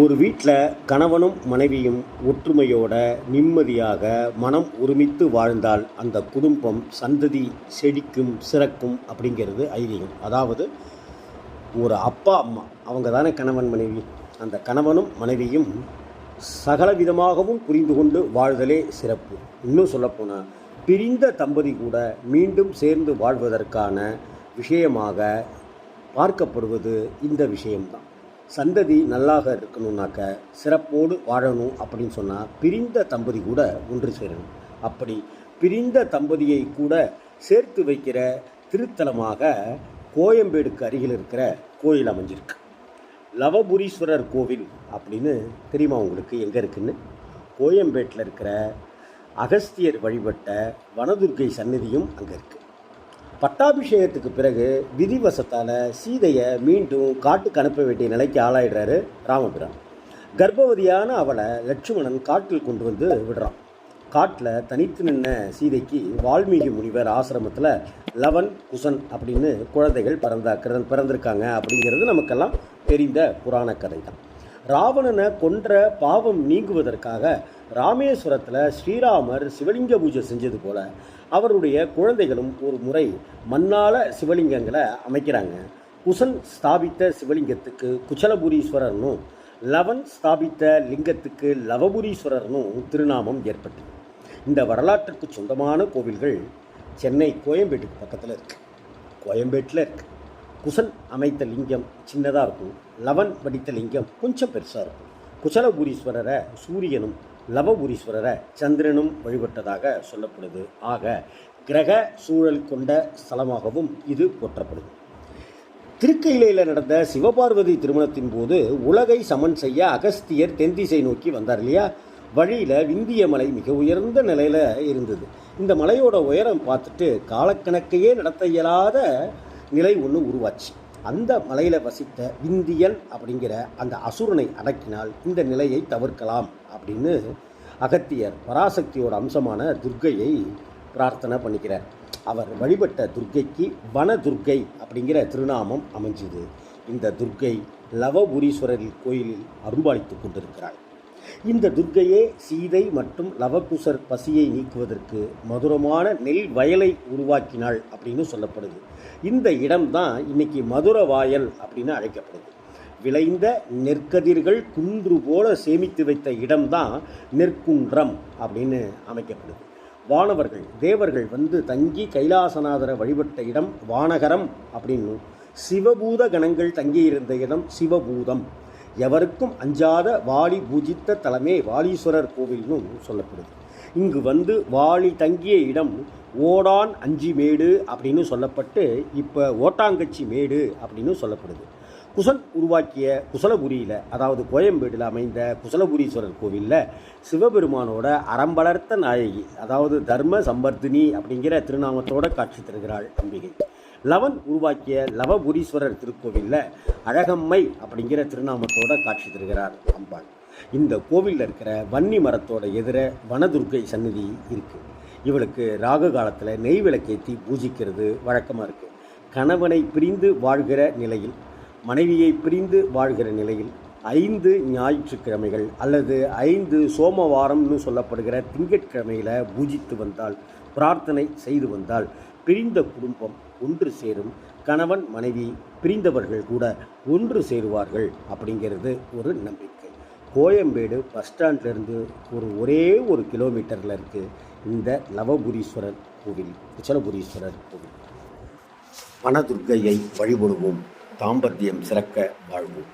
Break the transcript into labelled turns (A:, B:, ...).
A: ஒரு வீட்டில் கணவனும் மனைவியும் ஒற்றுமையோட நிம்மதியாக மனம் ஒருமித்து வாழ்ந்தால் அந்த குடும்பம் சந்ததி செழிக்கும் சிறக்கும் அப்படிங்கிறது ஐதீகம். அதாவது ஒரு அப்பா அம்மா அவங்க தானே கணவன் மனைவி. அந்த கணவனும் மனைவியும் சகலவிதமாகவும் புரிந்து கொண்டு வாழ்தலே சிறப்பு. இன்னும் சொல்லப்போனால் பிரிந்த தம்பதி கூட மீண்டும் சேர்ந்து வாழ்வதற்கான விஷயமாக பார்க்கப்படுவது இந்த விஷயம்தான். சந்ததி நல்லாக இருக்கணும்னாக்க சிறப்போடு வாழணும் அப்படின்னு சொன்னால் பிரிந்த தம்பதி கூட ஒன்று சேரணும். அப்படி பிரிந்த தம்பதியை கூட சேர்த்து வைக்கிற திருத்தலமாக கோயம்பேடுக்கு அருகில் இருக்கிற கோயில் அமைஞ்சிருக்கு. லவபுரீஸ்வரர் கோவில் அப்படின்னு தெரியுமா உங்களுக்கு? எங்கே இருக்குன்னு? கோயம்பேட்டில் இருக்கிற அகஸ்தியர் வழிபட்ட வனதுர்க்கை சன்னதியும் அங்கே இருக்குது பட்டாபிஷேகத்துக்கு பிறகு விதிவசத்தால் சீதையை மீண்டும் காட்டுக்கு அனுப்ப வேண்டிய நிலைக்கு ஆளாயிடுறாரு ராமபிரான். கர்ப்பவதியான அவளை லட்சுமணன் காட்டில் கொண்டு வந்து விடுறான். காட்டில் தனித்து நின்ன சீதைக்கு வால்மீகி முனிவர் ஆசிரமத்தில் லவன் குசன் அப்படின்னு குழந்தைகள் பிறந்தா பிறந்திருக்காங்க அப்படிங்கிறது நமக்கெல்லாம் தெரிந்த புராண கதை தான் ராவணனை கொன்ற பாவம் நீங்குவதற்காக ராமேஸ்வரத்தில் ஸ்ரீராமர் சிவலிங்க பூஜை செஞ்சது போல அவருடைய குழந்தைகளும் ஒரு முறை மண்ணால சிவலிங்கங்களை அமைக்கிறாங்க. குசன் ஸ்தாபித்த சிவலிங்கத்துக்கு குச்சலபுரீஸ்வரர்னும் லவன் ஸ்தாபித்த லிங்கத்துக்கு லவபுரீஸ்வரர்னும் திருநாமம் ஏற்பட்டது. இந்த வரலாற்றுக்கு சொந்தமான கோவில்கள் சென்னை கோயம்பேட்டுக்கு பக்கத்தில் இருக்குது கோயம்பேட்டில் இருக்குது குசன் அமைத்த லிங்கம் சின்னதாக இருக்கும். லவன் வடித்த லிங்கம் கொஞ்சம் பெருசாக இருக்கும். குசலபுரீஸ்வரரை சூரியனும் லவபுரீஸ்வரரை சந்திரனும் வழிபட்டதாக சொல்லப்படுது. ஆக கிரக சூழல் கொண்ட ஸ்தலமாகவும் இது போற்றப்படுது. திருக்கையிலையில் நடந்த சிவபார்வதி திருமணத்தின் போது உலகை சமன் செய்ய அகஸ்தியர் தென்திசை நோக்கி வந்தார் இல்லையா? வழியில் விந்திய மலை மிக உயர்ந்த நிலையில் இருந்தது. இந்த மலையோட உயரம் பார்த்துட்டு காலக்கணக்கையே நடத்த இயலாத நிலை ஒன்று உருவாச்சு. அந்த மலையில் வசித்த விந்தியன் அப்படிங்கிற அந்த அசுரனை அடக்கினால் இந்த நிலையை தவிர்க்கலாம் அப்படின்னு அகத்தியர் பராசக்தியோட அம்சமான துர்க்கையை பிரார்த்தனை பண்ணிக்கிறார். அவர் வழிபட்ட துர்க்கைக்கு வன துர்க்கை அப்படிங்கிற திருநாமம் அமைஞ்சுது. இந்த துர்க்கை லவபுரீஸ்வரர் கோயிலில் அருள்பாலித்து கொண்டிருக்கிறாள் இந்த துர்க்கையே சீதை மற்றும் லவகுசர் பசியை நீக்குவதற்கு மதுரமான நெல் வயலை உருவாக்கினாள் அப்படின்னு சொல்லப்படுது. இந்த இடம்தான் இன்னைக்கு மதுர வாயல் அப்படின்னு அழைக்கப்படுது. விளைந்த நெற்கதிர்கள் குன்று போல சேமித்து வைத்த இடம்தான் நெற்குன்றம் அப்படின்னு அமைக்கப்படுது. வானவர்கள் தேவர்கள் வந்து தங்கி கைலாசநாதரை வழிபட்ட இடம் வானகரம் அப்படின்னு. சிவபூத கணங்கள் தங்கியிருந்த இடம் சிவபூதம். எவருக்கும் அஞ்சாத வாலி பூஜித்த தலமே வாலீஸ்வரர் கோவில்னும் சொல்லப்படுது. இங்கு வந்து வாலி தங்கிய இடம் ஓடான் அஞ்சி மேடு அப்படின்னு சொல்லப்பட்டு இப்போ ஓட்டாங்கச்சி மேடு அப்படின்னு சொல்லப்படுது. குசன் உருவாக்கிய குசலபுரியில் அதாவது கோயம்பேடில் அமைந்த குசலபுரீஸ்வரர் கோவிலில் சிவபெருமானோட அறம்பளர்த்த நாயகி அதாவது தர்ம சம்பர்த்தினி அப்படிங்கிற திருநாமத்தோட காட்சி தருகிறாள் அம்பிகை. லவன் உருவாக்கிய லவபுரீஸ்வரர் திருக்கோவிலில் அழகம்மை அப்படிங்கிற திருநாமத்தோட காட்சி தருகிறார் அம்பாள். இந்த கோவிலில் இருக்கிற வன்னி மரத்தோட எதிர வனதுர்க்கை சன்னதி இருக்குது இவளுக்கு ராகு காலத்தில் நெய் விளக்கேற்றி பூஜிக்கிறது வழக்கமாக இருக்குது கணவனை பிரிந்து வாழ்கிற நிலையில் மனைவியை பிரிந்து வாழ்கிற நிலையில் ஐந்து ஞாயிற்றுக்கிழமைகள் அல்லது ஐந்து சோமவாரம்னு சொல்லப்படுகிற திங்கட்கிழமையில் பூஜித்து வந்தால் பிரார்த்தனை செய்து வந்தால் பிரிந்த குடும்பம் ஒன்று சேரும் கணவன் மனைவி பிரிந்தவர்கள் கூட ஒன்று சேருவார்கள் அப்படிங்கிறது ஒரு நம்பிக்கை. கோயம்பேடு பஸ் ஸ்டாண்ட்லேருந்து ஒரு ஒரே ஒரு கிலோமீட்டரில் இருக்குது இந்த லவபுரீஸ்வரர் கோவில் குச்சலபுரீஸ்வரர் கோவில். வனதுர்க்கையை வழிபடுவோம். தாம்பத்தியம் சிறக்க வாழ்வோம்.